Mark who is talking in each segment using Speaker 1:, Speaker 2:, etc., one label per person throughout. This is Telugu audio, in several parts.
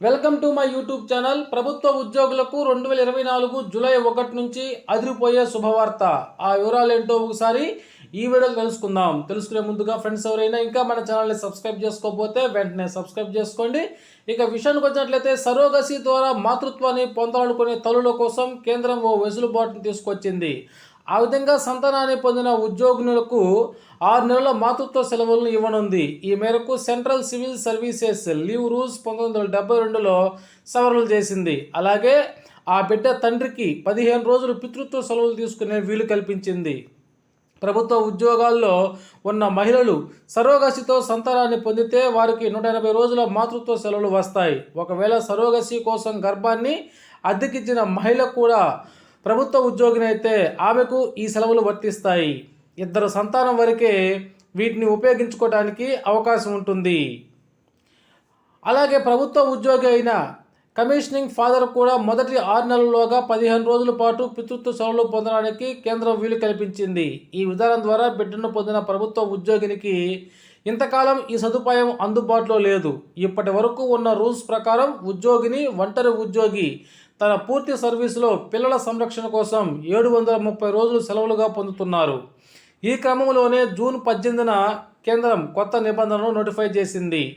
Speaker 1: Welcome to my YouTube channel. ప్రభుత్వ ఉద్యోగులకు రెండు వేల ఇరవై నాలుగు జూలై ఒకటి నుంచి అదిరిపోయే శుభవార్త. ఆ వివరాలు ఏంటో ఒకసారి ఈ వీడియోలో తెలుసుకుందాం. తెలుసుకునే ముందుగా ఫ్రెండ్స్ ఎవరైనా ఇంకా మన ఛానల్ని సబ్స్క్రైబ్ చేసుకోకపోతే వెంటనే సబ్స్క్రైబ్ చేసుకోండి. ఇక విషయానికి వచ్చినట్లయితే సరోగసి ద్వారా మాతృత్వాన్ని పొందాలనుకునే తల్లుల కోసం కేంద్రం ఓ వెసులుబాటును తీసుకొచ్చింది. ఆ విధంగా సంతానాన్ని పొందిన ఉద్యోగులకు ఆరు నెలల మాతృత్వ సెలవులను ఇవ్వనుంది. ఈ మేరకు central civil services leave rules పంతొమ్మిది వందల డెబ్బై రెండులో సవరణలు చేసింది. అలాగే ఆ బిడ్డ తండ్రికి పదిహేను రోజులు పితృత్వ సెలవులు తీసుకునే వీలు కల్పించింది. ప్రభుత్వ ఉద్యోగాల్లో ఉన్న మహిళలు సరోగసితో సంతానాన్ని పొందితే వారికి నూట ఎనభై రోజుల మాతృత్వ సెలవులు వస్తాయి. ఒకవేళ సరోగసి కోసం గర్భాన్ని అద్దెకిచ్చిన మహిళ కూడా ప్రభుత్వ ఉద్యోగినైతే ఆమెకు ఈ సెలవులు వర్తిస్తాయి. ఇద్దరు సంతానం వరకే వీటిని ఉపయోగించుకోవడానికి అవకాశం ఉంటుంది. అలాగే ప్రభుత్వ ఉద్యోగి అయిన కమిషనింగ్ ఫాదర్ కూడా మొదటి ఆరు నెలల్లోగా పదిహేను రోజుల పాటు పితృత్వ సెలవులు పొందడానికి కేంద్రం వీలు కల్పించింది. ఈ విధానం ద్వారా బిడ్డను పొందిన ప్రభుత్వ ఉద్యోగినికి ఇంతకాలం ఈ సదుపాయం అందుబాటులో లేదు. ఇప్పటి వరకు ఉన్న రూల్స్ ప్రకారం ఉద్యోగిని ఒంటరి ఉద్యోగి తన పూర్తి సర్వీసులో పిల్లల సంరక్షణ కోసం ఏడు వందల ముప్పై రోజులు సెలవులుగా పొందుతున్నారు. ఈ క్రమంలోనే జూన్ పద్దెనిమిదిన కేంద్రం కొత్త నిబంధనలు నోటిఫై చేసింది.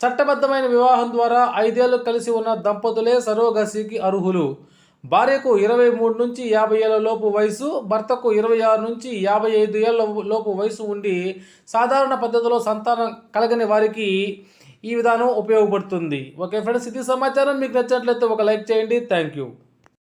Speaker 1: చట్టబద్ధమైన వివాహం ద్వారా ఐదేళ్ళు కలిసి ఉన్న దంపతులే సరోగసికి అర్హులు. భార్యకు ఇరవై మూడు నుంచి యాభై ఏళ్ళ లోపు వయసు భర్తకు ఇరవై ఆరు నుంచి యాభై ఐదు ఏళ్ళ లోపు వయసు ఉండి సాధారణ పద్ధతిలో సంతానం కలగని వారికి ఈ విధానం ఉపయోగపడుతుంది. ఓకే ఫ్రెండ్స్ ఇది సమాచారం. మీకు నచ్చినట్లయితే ఒక లైక్ చేయండి. Thank you